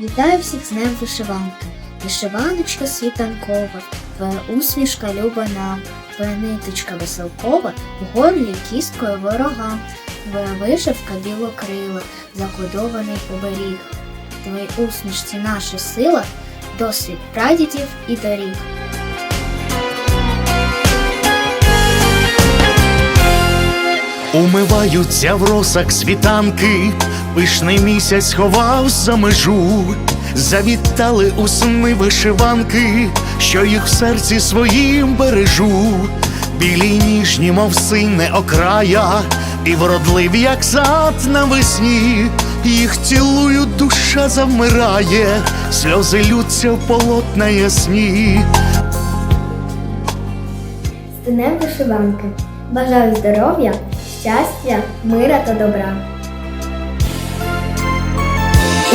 Вітаю всіх з Днем вишиванки. Вишиваночка світанкова, твоя усмішка люба нам, твоя ниточка веселкова, в горлі кісткою ворога, твоя вишивка білокрила, закодований оберіг. Твоїй усмішці наша сила, досвід прадідів і доріг. Умиваються в росах світанки, пишний місяць ховав за межу, завітали у сни вишиванки, що їх в серці своїм бережу, білі ніжні, мов сине окрая, і вродливі, як сад навесні, їх цілую, душа завмирає, сльози лються в полотна ясні. З вишиванки. Бажаю здоров'я, щастя, мира та добра.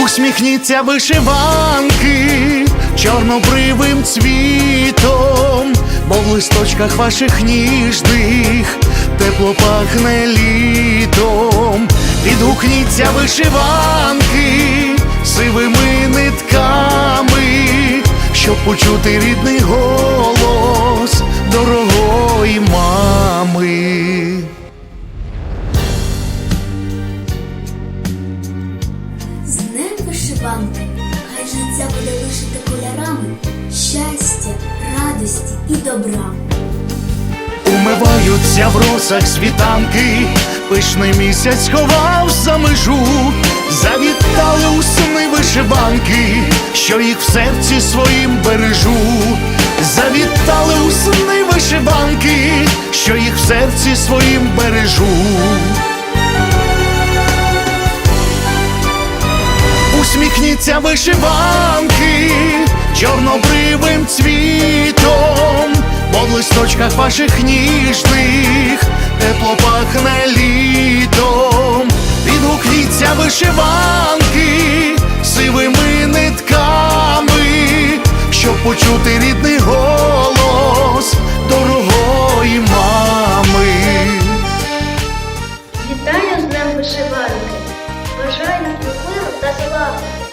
Усміхніться вишиванки чорнобривим цвітом, бо в листочках ваших ніжних тепло пахне літом. Відгукніться вишиванки сивими нитками, щоб почути рідний голос дорогої днем хай життя буде вишите кольорами щастя, радості і добра. Умиваються в росах світанки, пишний місяць ховав за межу, завітали у сни вишиванки, що їх в серці своїм бережу, завітали у сни вишиванки, що їх в серці своїм бережу. Усміхніться вишиванки чорнобривим цвітом, в листочках ваших ніжних тепло пахне літом. Відгукніться вишиванки сивими нитками, щоб почути рідний голос дорогої мами. Вітаю з Днем вишиванки. Бажаю миру та злагоди.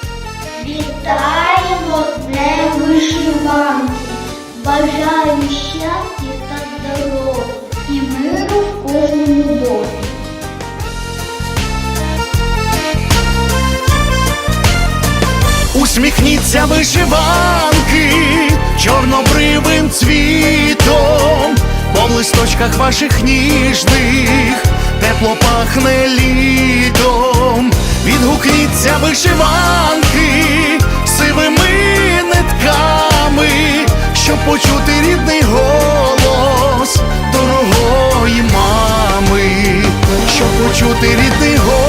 Вітаємо з Днем вишиванки. Бажаю щастя та здоров'я і миру в кожному домі. Усміхніться вишиванки чорнобривим цвітом, бо в листочках ваших ніжних тепло пахне літом. Відгукніться вишиванки щоб почути рідний голос дорогої мами, щоб почути рідний голос.